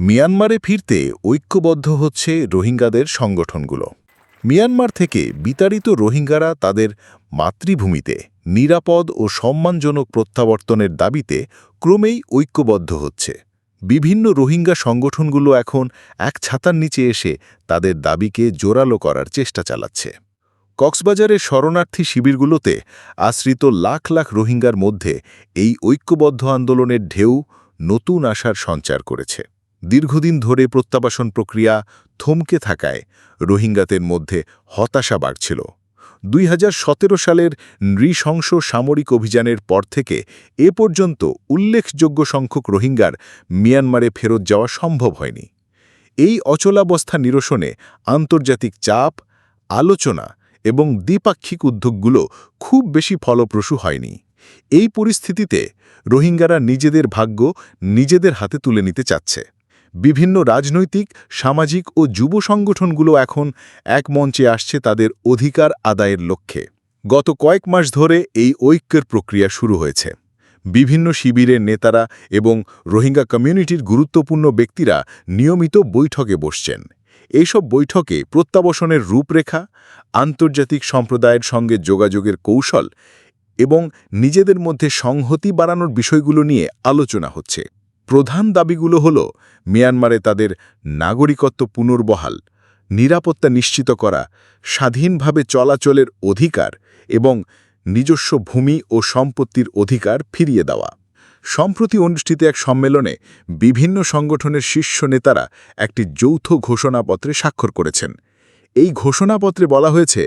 মিয়ানমারে ফিরতে ঐক্যবদ্ধ হচ্ছে রোহিঙ্গাদের সংগঠনগুলো। মিয়ানমার থেকে বিতাড়িত রোহিঙ্গারা তাদের মাতৃভূমিতে নিরাপদ ও সম্মানজনক প্রত্যাবর্তনের দাবিতে ক্রমেই ঐক্যবদ্ধ হচ্ছে। বিভিন্ন রোহিঙ্গা সংগঠনগুলো এখন এক ছাতার নিচে এসে তাদের দাবিকে জোরালো করার চেষ্টা চালাচ্ছে। কক্সবাজারের শরণার্থী শিবিরগুলোতে আশ্রিত লাখ লাখ রোহিঙ্গার মধ্যে এই ঐক্যবদ্ধ আন্দোলনের ঢেউ নতুন আশার সঞ্চার করেছে। দীর্ঘদিন ধরে প্রত্যাবাসন প্রক্রিয়া থমকে থাকায় রোহিঙ্গাদের মধ্যে হতাশা বাড়ছিল। দুই হাজার সতেরো সালের নৃশংস সামরিক অভিযানের পর থেকে এ পর্যন্ত উল্লেখযোগ্য সংখ্যক রোহিঙ্গার মিয়ানমারে ফেরত যাওয়া সম্ভব হয়নি। এই অচলাবস্থা নিরসনে আন্তর্জাতিক চাপ, আলোচনা এবং দ্বিপাক্ষিক উদ্যোগগুলো খুব বেশি ফলপ্রসূ হয়নি। এই পরিস্থিতিতে রোহিঙ্গারা নিজেদের ভাগ্য নিজেদের হাতে তুলে নিতে চাচ্ছে। বিভিন্ন রাজনৈতিক, সামাজিক ও যুব সংগঠনগুলো এখন এক মঞ্চে আসছে তাদের অধিকার আদায়ের লক্ষ্যে। গত কয়েক মাস ধরে এই ঐক্যের প্রক্রিয়া শুরু হয়েছে। বিভিন্ন শিবিরের নেতারা এবং রোহিঙ্গা কমিউনিটির গুরুত্বপূর্ণ ব্যক্তিরা নিয়মিত বৈঠকে বসছেন। এইসব বৈঠকে প্রত্যাবসনের রূপরেখা, আন্তর্জাতিক সম্প্রদায়ের সঙ্গে যোগাযোগের কৌশল এবং নিজেদের মধ্যে সংহতি বাড়ানোর বিষয়গুলো নিয়ে আলোচনা হচ্ছে। প্রধান দাবিগুলো হল মিয়ানমারে তাদের নাগরিকত্ব পুনর্বহাল, নিরাপত্তা নিশ্চিত করা, স্বাধীনভাবে চলাচলের অধিকার এবং নিজস্ব ভূমি ও সম্পত্তির অধিকার ফিরিয়ে দেওয়া। সম্প্রতি অনুষ্ঠিত এক সম্মেলনে বিভিন্ন সংগঠনের শীর্ষ নেতারা একটি যৌথ ঘোষণাপত্রে স্বাক্ষর করেছেন। এই ঘোষণাপত্রে বলা হয়েছে,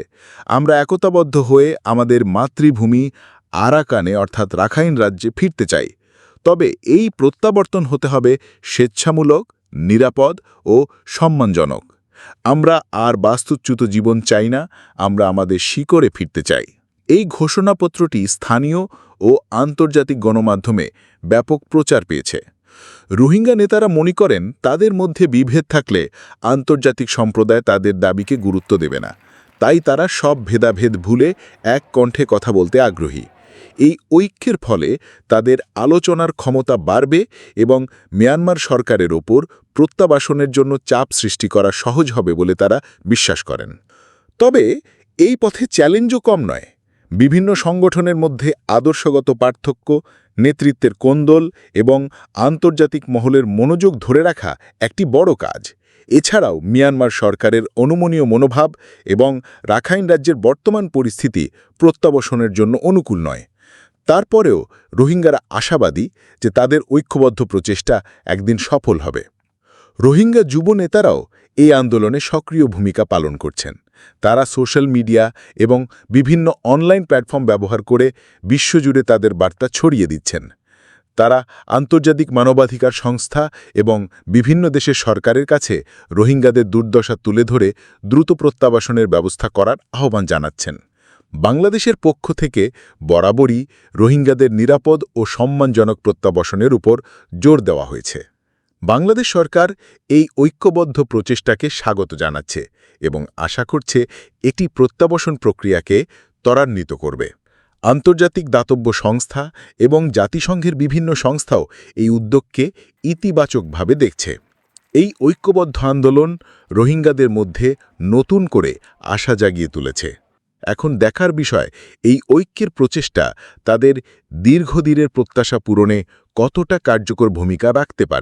আমরা একতাবদ্ধ হয়ে আমাদের মাতৃভূমি আরাকানে অর্থাৎ রাখাইন রাজ্যে ফিরতে চাই। তবে এই প্রত্যাবর্তন হতে হবে স্বেচ্ছামূলক, নিরাপদ ও সম্মানজনক। আমরা আর বাস্তুচ্যুত জীবন চাই না, আমরা আমাদের শিকড়ে ফিরতে চাই। এই ঘোষণাপত্রটি স্থানীয় ও আন্তর্জাতিক গণমাধ্যমে ব্যাপক প্রচার পেয়েছে। রোহিঙ্গা নেতারা মনে করেন, তাদের মধ্যে বিভেদ থাকলে আন্তর্জাতিক সম্প্রদায় তাদের দাবিকে গুরুত্ব দেবে না। তাই তারা সব ভেদাভেদ ভুলে এক কণ্ঠে কথা বলতে আগ্রহী। এই ঐক্যের ফলে তাদের আলোচনার ক্ষমতা বাড়বে এবং মিয়ানমার সরকারের ওপর প্রত্যাবাসনের জন্য চাপ সৃষ্টি করা সহজ হবে বলে তারা বিশ্বাস করেন। তবে এই পথে চ্যালেঞ্জও কম নয়। বিভিন্ন সংগঠনের মধ্যে আদর্শগত পার্থক্য, নেতৃত্বের কোন্দল এবং আন্তর্জাতিক মহলের মনোযোগ ধরে রাখা একটি বড় কাজ। এছাড়াও মিয়ানমার সরকারের অনুমনীয় মনোভাব এবং রাখাইন রাজ্যের বর্তমান পরিস্থিতি প্রত্যাবসনের জন্য অনুকূল নয়। তারপরেও রোহিঙ্গারা আশাবাদী যে তাদের ঐক্যবদ্ধ প্রচেষ্টা একদিন সফল হবে। রোহিঙ্গা যুব নেতারাও এই আন্দোলনে সক্রিয় ভূমিকা পালন করছেন। তারা সোশ্যাল মিডিয়া এবং বিভিন্ন অনলাইন প্ল্যাটফর্ম ব্যবহার করে বিশ্বজুড়ে তাদের বার্তা ছড়িয়ে দিচ্ছেন। তারা আন্তর্জাতিক মানবাধিকার সংস্থা এবং বিভিন্ন দেশের সরকারের কাছে রোহিঙ্গাদের দুর্দশা তুলে ধরে দ্রুত প্রত্যাবাসনের ব্যবস্থা করার আহ্বান জানাচ্ছেন। বাংলাদেশের পক্ষ থেকে বরাবরই রোহিঙ্গাদের নিরাপদ ও সম্মানজনক প্রত্যাবাসনের উপর জোর দেওয়া হয়েছে। বাংলাদেশ সরকার এই ঐক্যবদ্ধ প্রচেষ্টাকে স্বাগত জানাচ্ছে এবং আশা করছে এটি প্রত্যাবাসন প্রক্রিয়াকে ত্বরান্বিত করবে। আন্তর্জাতিক দাতব্য সংস্থা এবং জাতিসংঘের বিভিন্ন সংস্থাও এই উদ্যোগকে ইতিবাচকভাবে দেখছে। এই ঐক্যবদ্ধ আন্দোলন রোহিঙ্গাদের মধ্যে নতুন করে আশা জাগিয়ে তুলেছে। এখন দেখার বিষয়, এই ঐক্যের প্রচেষ্টা তাদের দীর্ঘদিনের প্রত্যাশা পূরণে কতটা কার্যকর ভূমিকা রাখতে পারে।